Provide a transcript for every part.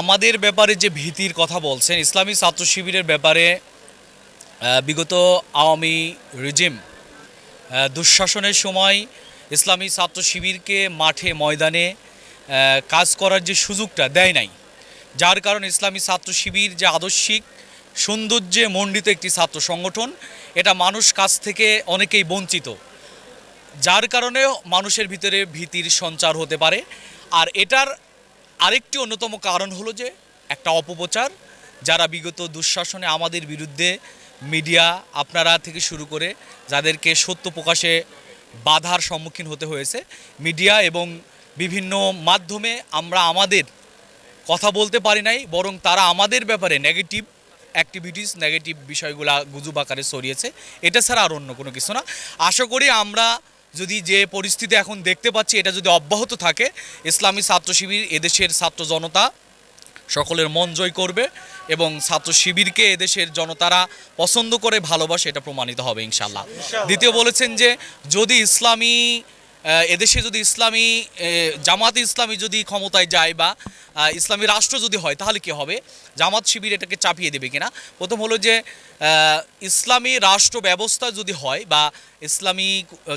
আমাদের ব্যাপারে যে ভীতির কথা বলছেন, ইসলামী ছাত্র শিবিরের ব্যাপারে বিগত আওয়ামী রিজিম দুঃশাসনের সময় ইসলামী ছাত্র শিবিরকে মাঠে ময়দানে কাজ করার যে সুযোগটা দেয় নাই, যার কারণে ইসলামী ছাত্র শিবির যে আদর্শিক সৌন্দর্যে মণ্ডিত একটি ছাত্র সংগঠন, এটা মানুষ কাছ থেকে অনেকেই বঞ্চিত। যার কারণে মানুষের ভিতরে ভীতির সঞ্চার হতে পারে। আর এটার আরেকটি অন্যতম কারণ হলো যে একটা অপপ্রচার, যারা বিগত দুঃশাসনে আমাদের বিরুদ্ধে মিডিয়া আপনারা থেকে শুরু করে যাদেরকে সত্য প্রকাশে বাধার সম্মুখীন হতে হয়েছে, মিডিয়া এবং বিভিন্ন মাধ্যমে আমরা আমাদের কথা বলতে পারি নাই, বরং তারা আমাদের ব্যাপারে নেগেটিভ অ্যাক্টিভিটিস নেগেটিভ বিষয়গুলা গুজুব আকারে ছড়িয়েছে। এটা ছাড়া আর অন্য কোনো কিছু না। আশা করি আমরা যদি যে পরিস্থিতি এখন দেখতে পাচ্ছি এটা যদি অব্যাহত থাকে ইসলামী ছাত্র শিবির এদেশের ছাত্র জনতা সকলের মন জয় করবে এবং ছাত্র শিবিরকে এদেশের জনতারা পছন্দ করে ভালোবাসে এটা প্রমাণিত হবে ইনশাল্লাহ দ্বিতীয় বলেছেন যে যদি ইসলামী এদেশে যদি ইসলামী জামাত ইসলামী যদি ক্ষমতায় যায় বা ইসলামী রাষ্ট্র যদি হয়, তাহলে কি হবে? জামাত শিবির এটাকে চাপিয়ে দেবে কিনা? প্রথম হলো যে ইসলামী রাষ্ট্র ব্যবস্থা যদি হয় বা ইসলামী,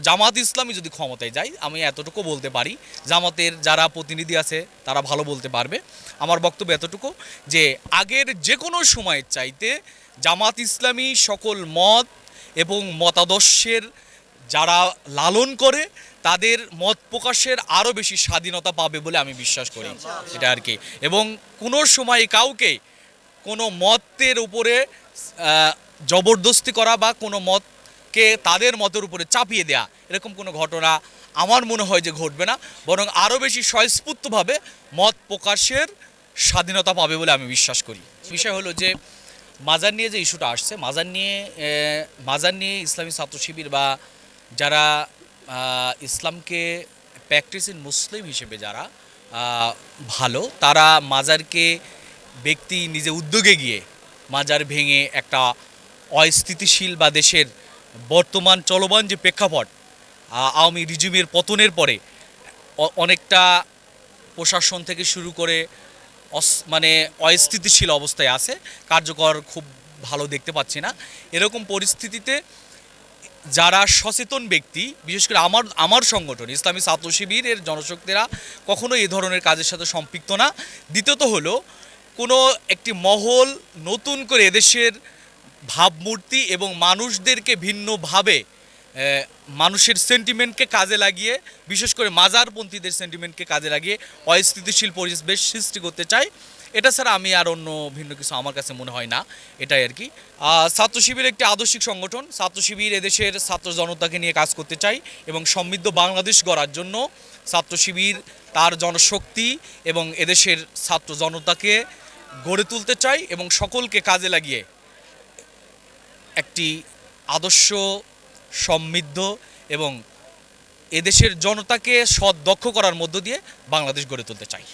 জামাত ইসলামী যদি ক্ষমতায় যায়, আমি এতটুকু বলতে পারি। জামাতের যারা প্রতিনিধি আছে, তারা ভালো বলতে পারবে। আমার বক্তব্য এতটুকু যে, আগের যে কোনো সময়ের চাইতে জামাত ইসলামী সকল মত এবং মতাদর্শের যারা লালন করে তাদের মত প্রকাশের আরও বেশি স্বাধীনতা পাবে বলে আমি বিশ্বাস করি। এটা আর কি। এবং কোনো সময় কাউকে কোনো মতের উপরে জবরদস্তি করা বা কোনো মতকে তাদের মতের উপরে চাপিয়ে দেয়া, এরকম কোনো ঘটনা আমার মনে হয় যে ঘটবে না। বরং আরও বেশি স্বস্ফূর্তভাবে মত প্রকাশের স্বাধীনতা পাবে বলে আমি বিশ্বাস করি। বিষয় হলো যে মাজার নিয়ে যে ইস্যুটা আসছে, মাজার নিয়ে মাজার নিয়ে ইসলামী ছাত্র শিবির বা যারা ইসলামকে প্র্যাকটিস ইন মুসলিম হিসেবে যারা ভালো, তারা মাজারকে ব্যক্তি নিজে উদ্যোগে গিয়ে মাজার ভেঙে একটা অস্থিতিশীল বা দেশের বর্তমান চলমান যে প্রেক্ষাপট আওয়ামী রিজিমের পতনের পরে অনেকটা প্রশাসন থেকে শুরু করে মানে অস্থিতিশীল অবস্থায় আছে, কার্যকর খুব ভালো দেখতে পাচ্ছি না। এরকম পরিস্থিতিতে যারা সচেতন ব্যক্তি, বিশেষ করে আমার আমার সংগঠন, ইসলামী ছাত্র শিবিরের জনশক্তিরা কখনো এই ধরনের কাজের সাথে সম্পৃক্ত না। দ্বিতীয়ত হলো, কোনো একটি মহল নতুন করে এদেশের ভাবমূর্তি এবং মানুষদেরকে ভিন্নভাবে মানুষের সেন্টিমেন্টকে কাজে লাগিয়ে, বিশেষ করে মাজারপন্থীদের সেন্টিমেন্টকে কাজে লাগিয়ে অস্থিতিশীল পরিবেশ সৃষ্টি করতে চায়। এটা ছাড়া আমি আর অন্য ভিন্ন কিছু আমার কাছে মনে হয় না, এটাই আর কি। ছাত্র শিবির একটি আদর্শিক সংগঠন। ছাত্র শিবির এদেশের ছাত্র জনতাকে নিয়ে কাজ করতে চাই এবং সমৃদ্ধ বাংলাদেশ গড়ার জন্য ছাত্র শিবির তার জনশক্তি এবং এদেশের ছাত্র জনতাকে গড়ে তুলতে চাই এবং সকলকে কাজে লাগিয়ে একটি আদর্শ, সমৃদ্ধ এবং এদেশের জনতাকে সৎ দক্ষ করার মধ্য দিয়ে বাংলাদেশ গড়ে তুলতে চাই